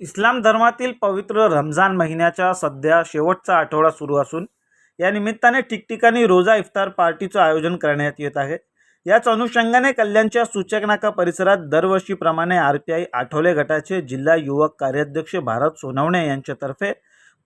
इस्लाम धर्मातील पवित्र रमजान महिन्याच्या सध्या शेवटचा आठवडा सुरू असून या निमित्ताने ठिकठिकाणी रोजा इफ्तार पार्टीचं आयोजन करण्यात येत आहे. याच अनुषंगाने कल्याणच्या सूचक नाका परिसरात दरवर्षीप्रमाणे आर पी आय आठवले गटाचे जिल्हा युवक कार्याध्यक्ष भारत सोनवणे यांच्यातर्फे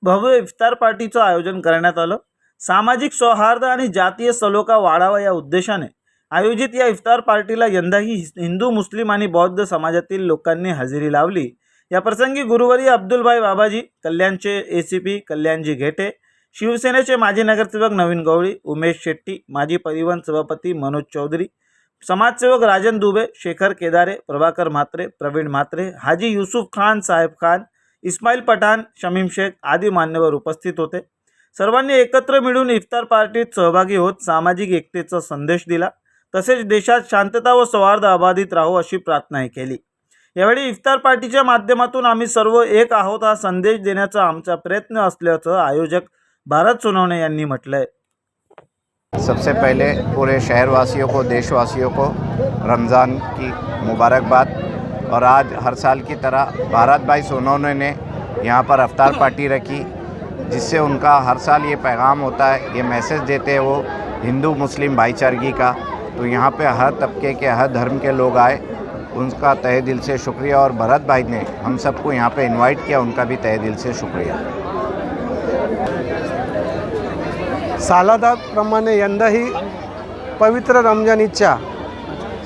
भव्य इफ्तार पार्टीचं आयोजन करण्यात आलं. सामाजिक सौहार्द आणि जातीय सलोखा वाढावा या उद्देशाने आयोजित या इफ्तार पार्टीला यंदाही हिंदू मुस्लिम आणि बौद्ध समाजातील लोकांनी हजेरी लावली. या प्रसंगी गुरुवारी Abdulbhai Babaji कल्याणचे A C P Kalyanji Ghete शिवसेनेचे माजी नगरसेवक नवीन गवळी उमेश शेट्टी माजी परिवहन सभापती मनोज चौधरी समाजसेवक राजन दुबे शेखर केदारे प्रभाकर म्हात्रे प्रवीण म्हात्रे हाजी युसुफ खान साहेब खान इस्माईल पठाण शमीम शेख आदी मान्यवर उपस्थित होते. सर्वांनी एकत्र मिळून इफ्तार पार्टीत सहभागी होत सामाजिक एकतेचा संदेश दिला. तसेच देशात शांतता व सौहार्द अबाधित राहो अशी प्रार्थनाही केली. यावेळी इफ्तार पार्टीच्या माध्यमातून आम्ही सर्व एक आहोत हा संदेश देण्याचा आमचा प्रयत्न असल्याचं आयोजक भारत सोनवणे यांनी म्हटलंय. सबसे पहले पूरे शहरवासियों को देशवासियों को रमज़ान की मुबारकबाद। और आज हर साल की तरह भारत भाई सोनोने ने यहाँ पर अफ्तार पार्टी रखी जिससे उनका हर साल ये पैगाम होता है ये मैसेज देते हैं वो हिंदू मुस्लिम भाईचारगी का। तो यहाँ पे हर तबके के हर धर्म के लोग आए उनका तहे दिल से शुक्रिया और भरत भाई ने हम सबको यहाँ पे इनवाइट किया उनका भी तहे दिल से शुक्रिया। सालादाप्रमाणे यंदाही पवित्र रमजानीच्या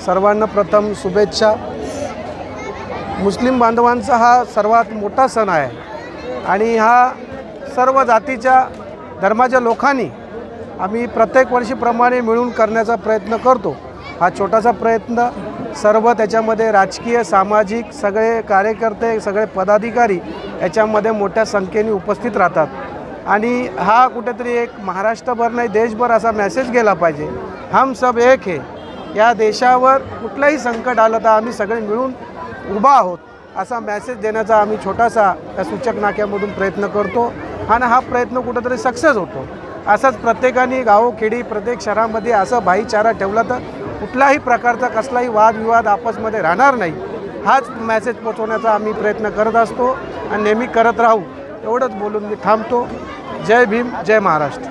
सर्वांना प्रथम शुभेच्छा. मुस्लिम बांधवांचा हा सर्वात मोठा सण आहे आणि हा सर्व जातीच्या धर्माच्या लोकांनी आम्ही प्रत्येक वर्षीप्रमाणे मिळून करण्याचा प्रयत्न करतो. हा छोटासा प्रयत्न सर्व त्याच्यामध्ये राजकीय सामाजिक सगळे कार्यकर्ते सगळे पदाधिकारी याच्यामध्ये मोठ्या संख्येने उपस्थित राहतात. आणि हा कुठेतरी एक महाराष्ट्रभर नाही देशभर असा मेसेज गेला पाहिजे. हम सब एक हे. या देशावर कुठलंही संकट आलं तर आम्ही सगळे मिळून उभा आहोत असा मेसेज देण्याचा आम्ही छोटासा त्या सूचक नाक्यामधून प्रयत्न करतो. आणि हा प्रयत्न कुठंतरी सक्सेस होतो. असंच प्रत्येकाने गावोखेडी प्रत्येक शहरामध्ये असं भाईचारा ठेवला तर कुठल्याही प्रकारचा कसलाही वादविवाद आपसमध्ये राहणार नाही. हाच मॅसेज पोचवण्याचा आम्ही प्रयत्न करत असतो आणि नेहमी करत राहू एवढंच बोलून मी थांबतो. जय भीम जय महाराष्ट्र.